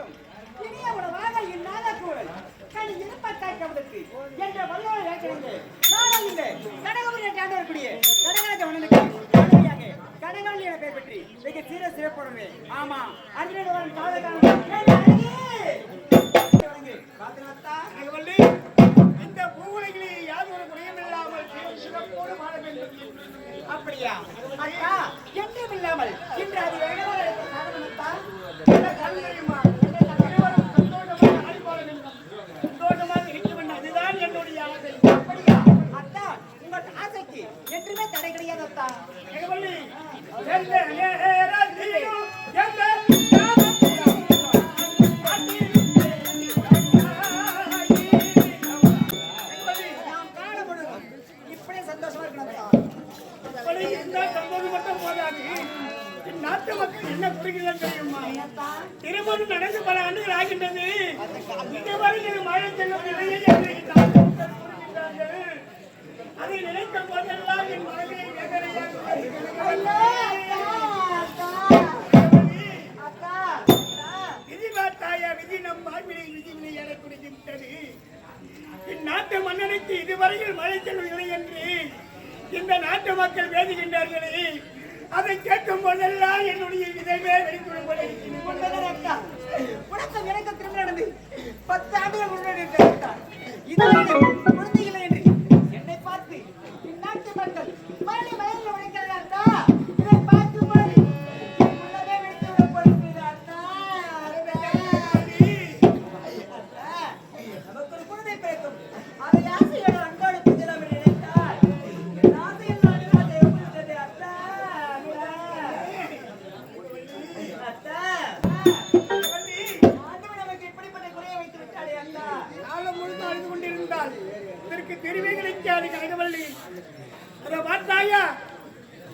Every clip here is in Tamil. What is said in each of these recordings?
மட்டும் இனிய உணவாக இல்லாத கூறல் கனி இருப்பத்தாய் கவனத்து என்ற வல்லோடு வேண்டிய நானும் இந்த கடகபுரி என்ற ஆண்டவருக்குரிய கடகராஜ மன்னனுக்கு என பெயர் பற்றி மிக சீர சிறப்புடனே. ஆமா அர்ஜுனன் வரும் காதகாலி இந்த பூவுலகிலே யார் ஒரு குறையமில்லாமல் சிறப்போடு வாழ வேண்டும். அப்படியா? அக்கா என்றும் இல்லாமல் இன்று அது எவ்வளவு காரணம் தெரியுமா சந்தோஷம் மட்டும் போதாது நாட்டு மக்கள் என்ன புரிகிறது தெரியுமா திருமணம் நடந்து பல ஆண்டுகள் ஆகின்றது. இதுவரை மழை செல்லவில்லையே என்று அதை நினைத்த போதெல்லாம் நாட்டுக்கு இதுவரையில் மழை செல்வதில்லை என்று இந்த நாட்டு மக்கள் வேதுகின்றார்களே அதை கேட்கும் போதெல்லாம் என்னுடைய இதயமே வெடித்துவிடும் போல இருக்கிறது. எனக்கு திருமணம் நடந்து பத்து ஆண்டுகள் முன்னாடி தெரிவே கனகவள்ளி அதை பார்த்தாயா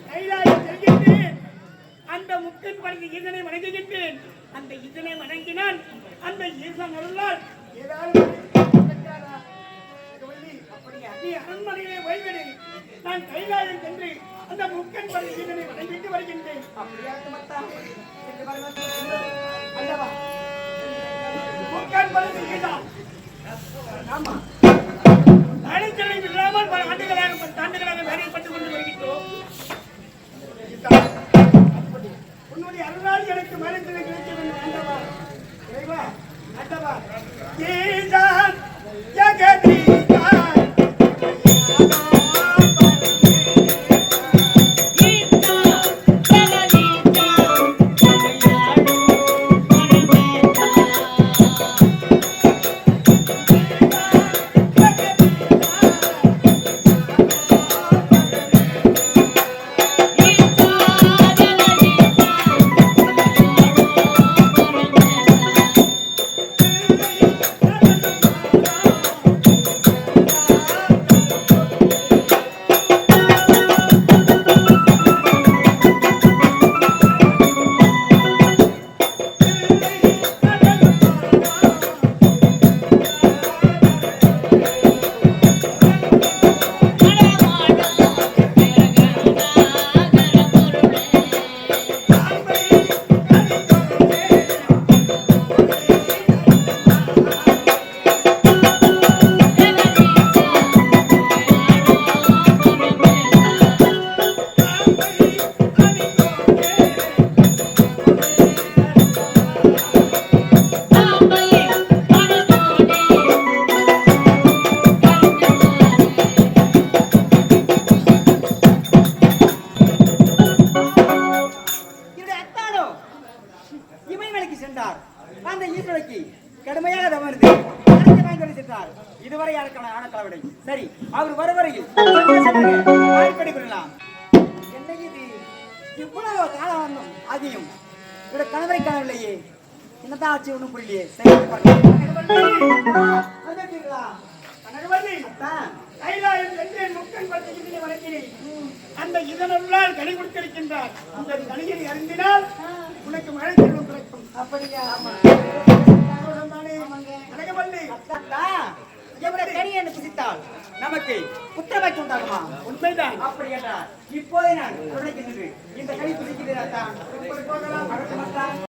கைலாய செல்கின்றேன். அந்த முக்கன் படைத்த ஈசனை வணங்குகின்றேன். அந்த ஈசனை வணங்கினால் அந்த ஈசன் அருளால் ஏதாவது நீ அரண்மனையிலே ஓய்வெடு. நான் கைலாயம் சென்று அந்த முக்கன் படைத்த ஈசனை வணங்கிட்டு வருகின்றேன். முக்கன் படைத்த ஈசன். ஆமா. பத்து ஆண்டுகளாக வேலைப்பட்டுக் கொண்டு வருகின்றோம். உன்னுடைய அருளால் எனக்கு மனத்தில் கடுமையாக தவறுது. இதுவரை யாருக்கான ஆனக்கலவிடை சரி அவர் வருவரையில் வாய்ப்படி கொள்ளலாம். என்ன இது? இவ்வளவு காலம் ஆகியும் இவருடைய கணவரை காணவில்லையே. என்னதான் ஆச்சு ஒண்ணும் புரியலையே. சரி அந்த இதனருளால் கனி கொடுத்திருக்கின்றார். அந்த கனியை அறிந்தினால் உனக்கு மழை செல்வம் கிடைக்கும். அப்படியா? தானே கனகவல்லி எவ்வளவு கனியை நமக்கு புத்திரவாக்கி உண்டாகுமா? உண்மைதான். அப்படி என்றால் இப்போதே நான் சென்று இந்த கனி புசிக்கிறேன் போகலாம்.